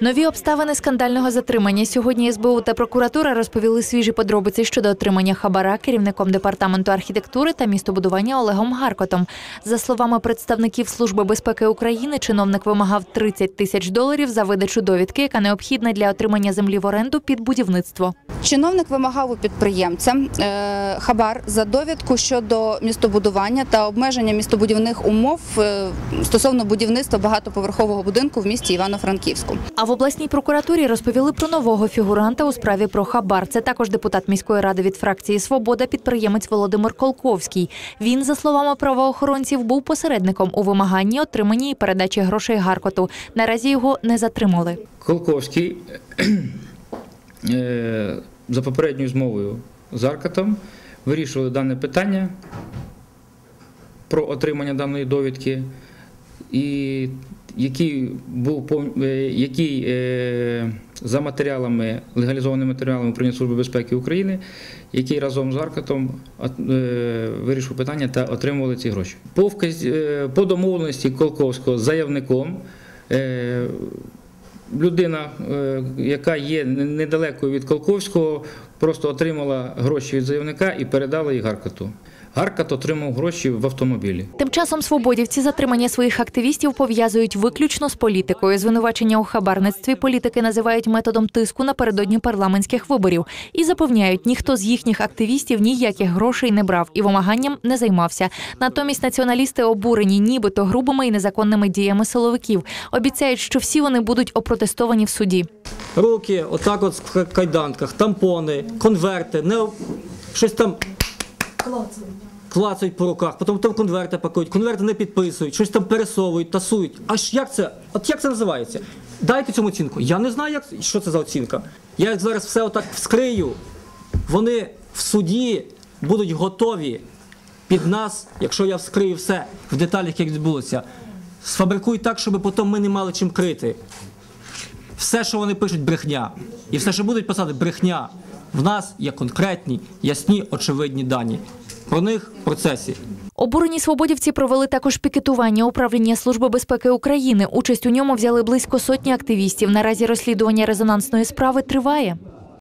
Нові обставини скандального затримання сьогодні СБУ та прокуратура розповіли свіжі подробиці щодо отримання хабара керівником департаменту архітектури та містобудування Олегом Гаркотом. За словами представників Служби безпеки України, чиновник вимагав 30 тисяч доларів за видачу довідки, яка необхідна для отримання землі в оренду під будівництво. Чиновник вимагав у підприємця е, хабар за довідку щодо містобудування та обмеження містобудівних умов е, стосовно будівництва багатоповерхового будинку в місті Івано-Франківську. В обласній прокуратурі розповіли про нового фігуранта у справі про хабар. Це також депутат міської ради від фракції Свобода, підприємець Володимир Колковський. Він, за словами правоохоронців, був посередником у вимаганні, отриманні і передачі грошей Гаркоту. Наразі його не затримали. Колковський е, за попередньою змовою з Аркатом вирішували дане питання про отримання даної довідки, і який був е, який е, за матеріалами, легалізованими матеріалами управління Служби безпеки України, який разом з Аркатом е, вирішив питання та отримували ці гроші. По, по домовленості Колковського з заявником. Людина, е, яка є недалеко від Колковського, просто отримала гроші від заявника і передала їх Гаркату. Гаркат отримав гроші в автомобілі. Тим часом свободівці затримання своїх активістів пов'язують виключно з політикою. Звинувачення у хабарництві політики називають методом тиску напередодні парламентських виборів і запевняють, ніхто з їхніх активістів ніяких грошей не брав і вимаганням не займався. Натомість націоналісти обурені, нібито грубими і незаконними діями силовиків. Обіцяють, що всі вони будуть опротестовані в суді. руки, отак от в кайданках, тампони, конверти, не щось там клацають по руках, потім там конверти пакують, конверти не підписують, щось там пересовують, тасують. Аж як це? От як це називається? Дайте цьому оцінку. Я не знаю, як, що це за оцінка. Я як зараз все отак вскрию, вони в суді будуть готові під нас, якщо я вскрию все в деталях, як відбулося. Сфабрикують так, щоб потім ми не мали чим крити. Все, що вони пишуть, брехня. І все, що будуть писати, брехня. В нас є конкретні, ясні, очевидні дані. Про них в процесі. Обурені свободівці провели також пікетування управління Служби безпеки України. Участь у ньому взяли близько сотні активістів. Наразі розслідування резонансної справи триває.